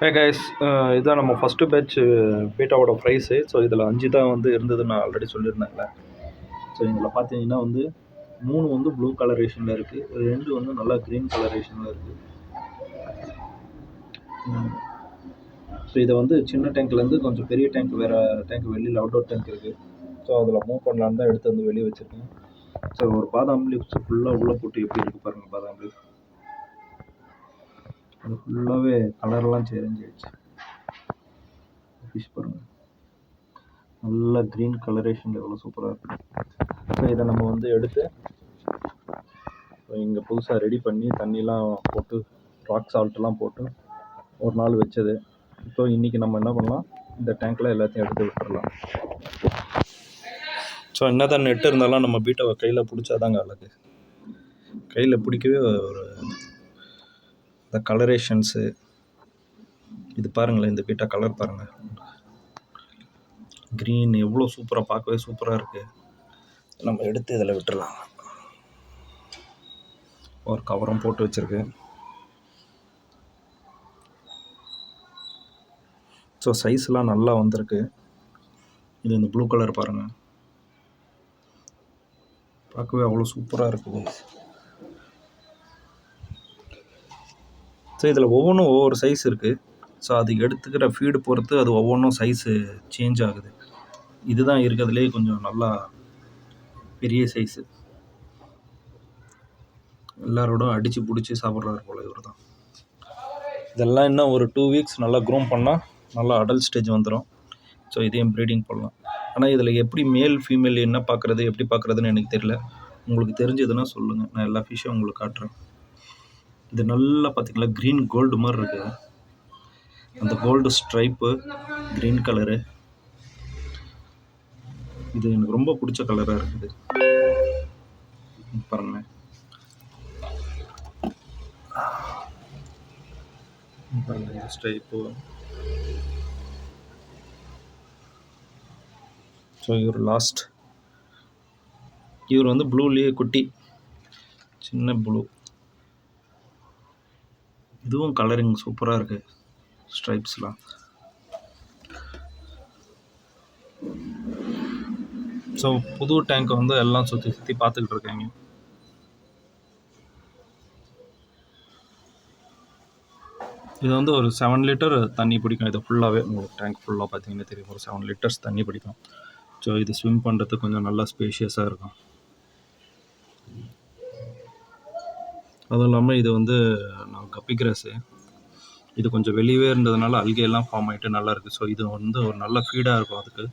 ஹே guys இதுதான் நம்ம first batch uh, பீட்டாவோட ப்ரைஸு ஸோ இதில் அஞ்சு தான் வந்து இருந்தது நான் ஆல்ரெடி சொல்லியிருந்தேன்ல. ஸோ இதில் பார்த்தீங்கன்னா வந்து மூணு வந்து ப்ளூ கலரேஷனில் இருக்குது ரெண்டு வந்து நல்லா க்ரீன் கலரேஷனில் இருக்குது ஸோ இதை வந்து சின்ன டேங்க்லேருந்து கொஞ்சம் பெரிய டேங்க் வேறு டேங்க் வெளியில் அவுட்டோர் டேங்க் இருக்குது ஸோ அதில் மூவ் பண்ணலான்னு தான் எடுத்து வந்து வெளியே வச்சுருக்கேன். ஸோ ஒரு பாதாம் லீவ்ஸ் ஃபுல்லாக உள்ளே போட்டு எப்படி இருக்குது பாருங்கள் பாதாம் அது ஃபுல்லாகவே கலர்லாம் செரிஞ்சிடுச்சு ஃபிஷ் பாருங்கள் நல்ல க்ரீன் கலரேஷன் எவ்வளோ சூப்பராக இருக்கும் ஸோ இதை நம்ம வந்து எடுத்து இங்கே புதுசாக ரெடி பண்ணி தண்ணிலாம் போட்டு ராக் சால்ட்லாம் போட்டு ஒரு நாள் வச்சது. ஸோ இன்றைக்கி நம்ம என்ன பண்ணலாம்? இந்த டேங்க்கில் எல்லாத்தையும் எடுத்து விட்டுடலாம் ஸோ என்ன தான் நெட் இருந்தாலும் நம்ம பீட்டை கையில் பிடிச்சாதாங்க அழகு கையில் பிடிக்கவே ஒரு இந்த கலரேஷன்ஸு இது பாருங்களேன் இந்த பீட்டா கலர் பாருங்கள் க்ரீன் எவ்வளோ சூப்பராக பார்க்கவே சூப்பராக இருக்குது நம்ம எடுத்து இதில் விட்டுறலாம். ஒரு கவரும் போட்டு வச்சுருக்கு. ஸோ சைஸ்லாம் நல்லா வந்திருக்கு. இது இந்த ப்ளூ கலர் பாருங்கள் பார்க்கவே அவ்வளோ சூப்பராக இருக்குது ஸோ இதில் ஒவ்வொன்றும் ஒவ்வொரு சைஸ் இருக்குது ஸோ அது எடுத்துக்கிற ஃபீடு பொறுத்து அது ஒவ்வொன்றும் சைஸு சேஞ்ச் ஆகுது. இதுதான் இருக்கிறதுலே கொஞ்சம் நல்லா பெரிய சைஸு எல்லாரோடும் அடித்து பிடிச்சி சாப்பிட்றாரு போல் இவர் தான். இதெல்லாம் இன்னும் ஒரு டூ வீக்ஸ் நல்லா க்ரூம் பண்ணால் நல்லா அடல்ட் ஸ்டேஜ் வந்துடும் ஸோ இதையும் ப்ரீடிங் பண்ணலாம். ஆனால் இதில் எப்படி மேல் ஃபீமேல் என்ன பார்க்குறது எப்படி பார்க்குறதுன்னு எனக்கு தெரியல. உங்களுக்கு தெரிஞ்சதுன்னா சொல்லுங்கள் நான் எல்லா ஃபிஷ்ஷும் உங்களுக்கு காட்டுறேன். இது நல்லா பார்த்தீங்களா க்ரீன் கோல்டு மாதிரி இருக்குது அந்த கோல்டு ஸ்ட்ரைப்பு க்ரீன் கலரு இது எனக்கு ரொம்ப பிடிச்ச கலராக இருக்குது. பாருங்க. பாருங்க ஸ்ட்ரைப்பு ஸோ இவர் லாஸ்ட் இவர் வந்து ப்ளூலேயே குட்டி. சின்ன ப்ளூ இதுவும் கலரிங் சூப்பராக இருக்குது ஸ்ட்ரைப்ஸ்லாம் ஸோ புது டேங்க்கை வந்து எல்லாம் சுற்றி சுற்றி பார்த்துக்கிட்டு இருக்காங்க. இது வந்து ஒரு செவன் லிட்டர் தண்ணி பிடிக்கும். இது ஃபுல்லாகவே உங்களுக்கு டேங்க் ஃபுல்லாக பார்த்தீங்கன்னா தெரியும். ஒரு செவன் லிட்டர்ஸ் தண்ணி பிடிக்கும். ஸோ இது ஸ்விம் பண்ணுறதுக்கு கொஞ்சம் நல்லா ஸ்பேஷியஸாக இருக்கும். அதுவும் இல்லாமல் இது வந்து நான் கப்பி இது கொஞ்சம் வெளியவே இருந்ததுனால அல்கையெல்லாம் ஃபார்ம் ஆகிட்டு நல்லா இருக்குது ஸோ இது வந்து ஒரு நல்ல ஃபீடாக இருக்கும் அதுக்கு.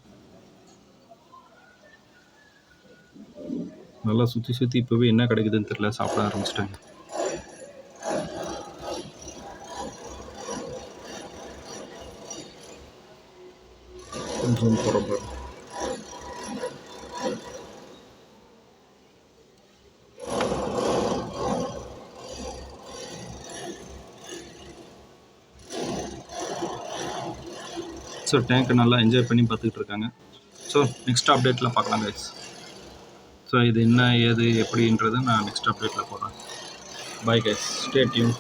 நல்லா சுற்றி சுற்றி இப்போவே என்ன கிடைக்குதுன்னு தெரியல. சாப்பிட ஆரம்பிச்சிட்டாங்க. கொஞ்சம் போகிற ஸோ டேங்க்கை நல்லா என்ஜாய் பண்ணி பார்த்துக்கிட்டு இருக்காங்க. ஸோ நெக்ஸ்ட் அப்டேட்டில் பார்க்கலாம் கைஸ் ஸோ இது என்ன ஏது எப்படின்றத நான் நெக்ஸ்ட் அப்டேட்டில் போடுறேன். Bye guys stay tune